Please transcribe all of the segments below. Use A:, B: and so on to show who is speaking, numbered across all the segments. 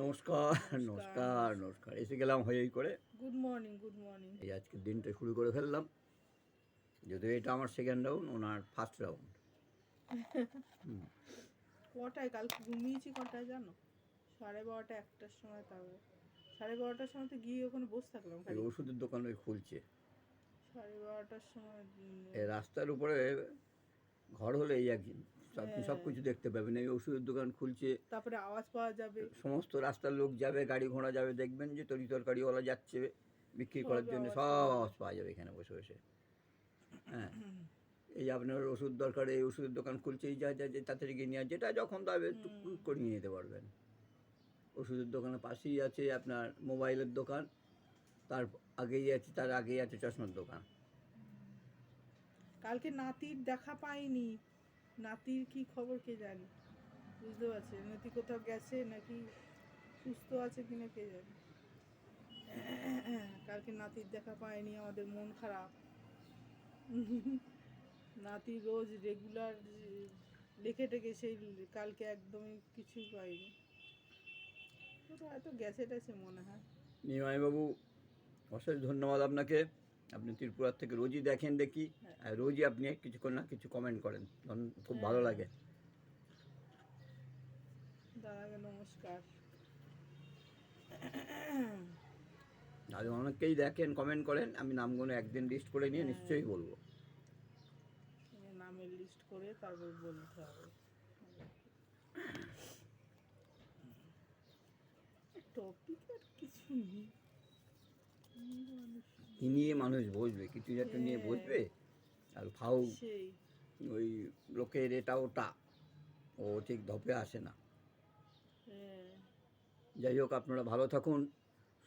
A: নমস্কার নমস্কার। নমস্কার এসে গেলাম হয়েই করে।
B: গুড মর্নিং গুড মর্নিং
A: এই আজকে দিনটা শুরু করে ফেললাম। যদিও এটা আমার সেকেন্ড রাউন্ড ওনার ফার্স্ট রাউন্ড
B: কটায়? কালকে ঘুমিয়েছি কটায় জানো? সাড়ে বারোটা একটার সময় তবে সাড়ে বারোটার সময় তো গিয়ে ওখানে বসে থাকলাম খালি।
A: ওষুধের দোকান ওই খুলছে।
B: সাড়ে বারোটার সময়
A: রাস্তার উপরে ঘর হলে এই আপনি সব কিছু দেখতে পাবেন। এই ওষুধের দোকান খুলছে।
B: তারপরে আওয়াজ পাওয়া যাবে।
A: সমস্ত রাস্তার লোক যাবে গাড়ি ঘোড়া যাবে দেখবেন যে তরি তরকারিওয়ালা যাচ্ছে বিক্রি করার জন্য সব আওয়াজ পাওয়া যাবে এখানে বসে বসে। হ্যাঁ। এই আপনার ওষুধ দরকার এই ওষুধের দোকান খুলছে এই যা যা যে তাড়াতাড়ি গিয়ে নিয়ে যেটা যখন দাবে করে নিয়ে যেতে পারবেন। ওষুধের দোকানের পাশেই আছে আপনার মোবাইলের দোকান। তার আগেই আছে তার আগেই আছে চশমার দোকান।
B: কালকে নাতির দেখা পাইনি। নাতির কি খবর কে জানে? বুঝতে পারছি নাতি কোথাও গেছে নাকি সুস্থ আছে কিনা কে জানে? কালকে নাতির দেখা পাইনি আমাদের মন খারাপ। নাতি রোজ রেগুলার লেখে টেকে সেই কালকে একদমই কিছুই পাইনি কোথাও হয়তো গেছে টেছে মনে হয়।
A: নিমাইবাবু, অশেষ ধন্যবাদ আপনাকে। আপনি ত্রিপুরার থেকে রোজই দেখেন দেখি রোজই আপনি কিছুক্ষণ না কিছু কমেন্ট করেন। খুব ভালো লাগে।
B: দাদাকে নমস্কার।
A: আর অনেকেই দেখেন কমেন্ট করেন আমি নামগুলো একদিন লিস্ট করে নিয়ে নিশ্চয়ই বলব।
B: নামের লিস্ট করে তারপর বলতে হবে। টপিক আর কিছু নেই।
A: কি নিয়ে মানুষ বসবে? কিছু একটা নিয়ে বসবে? আর ফাউ ওই লোকের এটা ওটা। ও ঠিক ধপে আসে না।
B: হ্যাঁ,
A: যাই হোক আপনারা ভালো থাকুন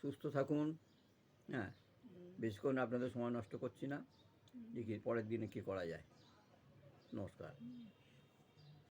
A: সুস্থ থাকুন হ্যাঁ। বেশিক্ষণ আপনাদের সময় নষ্ট করছি না। দেখি পরের দিনে কী করা যায়। নমস্কার।